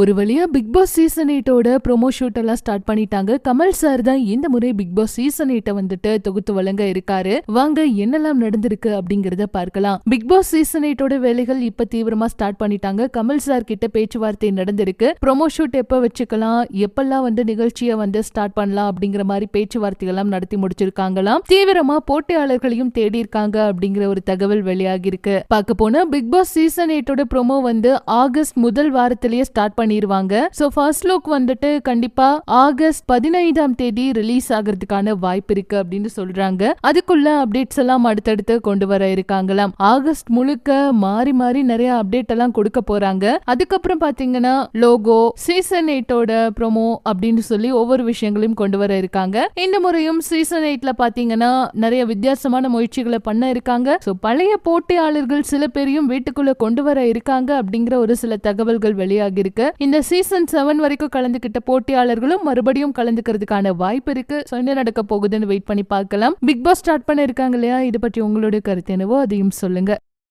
ஒரு வழியா big pass season எயிட்டோட ப்ரோமோ ஷூட் எல்லாம் ஸ்டார்ட் பண்ணிட்டாங்க. கமல் சார் தான் இந்த முறை பிக் பாஸ் சீசன் எயிட்ட வந்துட்டு தொகுத்து வழங்க இருக்காரு. வாங்க என்னெல்லாம் நடந்திருக்கு அப்படிங்கறத பார்க்கலாம். பிக் பாஸ் சீசன் எயிட்டோட வேலைகள் இப்ப தீவிரமா ஸ்டார்ட் பண்ணிட்டாங்க. கமல் சார் கிட்ட பேச்சுவார்த்தை நடந்திருக்கு. ப்ரோமோ ஷூட் எப்ப வச்சுக்கலாம் எப்பெல்லாம் வந்து நிகழ்ச்சியை வந்து ஸ்டார்ட் பண்ணலாம் அப்படிங்கிற மாதிரி பேச்சுவார்த்தைகள் எல்லாம் நடத்தி முடிச்சிருக்காங்களாம். தீவிரமா போட்டியாளர்களையும் தேடி இருக்காங்க அப்படிங்கிற ஒரு தகவல் வெளியாகி இருக்கு பார்க்க போனா பிக் பாஸ் சீசன் எயிட்டோட ப்ரோமோ வந்து ஆகஸ்ட் முதல் வாரத்திலேயே ஸ்டார்ட் பண்ணிருவாங்க. சோ ஃபர்ஸ்ட் லுக் வந்துட்டு கண்டிப்பா ஆகஸ்ட் பதினைந்தாம் தேதி ரிலீஸ் ஆகிறதுக்கான வாய்ப்பு இருக்கு அப்படின்னு சொல்றாங்க. அதுக்குள்ள அப்டேட்ஸ் எல்லாம் அடுத்தடுத்து கொண்டு வர இருக்காங்களாம். ஆகஸ்ட் முழுக்க மாறி மாறி நிறைய அப்டேட் எல்லாம் கொடுக்க போறாங்க. அதுக்கப்புறம் பாத்தீங்கன்னா லோகோ சீசன் எயிட்டோட ப்ரோமோ அப்படின்னு சொல்லி ஒவ்வொரு விஷயங்களையும் கொண்டு வர இருக்காங்க. இந்த முறையும் சீசன் எயிட்ல பாத்தீங்கன்னா நிறைய வித்தியாசமான முயற்சிகளை பண்ண இருக்காங்க. ஸோ பழைய போட்டியாளர்கள் சில பேரையும் வீட்டுக்குள்ள கொண்டு வர இருக்காங்க அப்படிங்கிற ஒரு சில தகவல்கள் வெளியாகி இருக்கு இந்த சீசன் செவன் வரைக்கும் கலந்துகிட்ட போட்டியாளர்களும் மறுபடியும் கலந்துக்கிறதுக்கான வாய்ப்பு இருக்கு. So, என்ன நடக்க போகுதுன்னு வெயிட் பண்ணி பார்க்கலாம். பிக் பாஸ் ஸ்டார்ட் பண்ண இருக்காங்க இல்லையா? இது பற்றி உங்களுடைய கருத்து என்னவோ அதையும் சொல்லுங்க.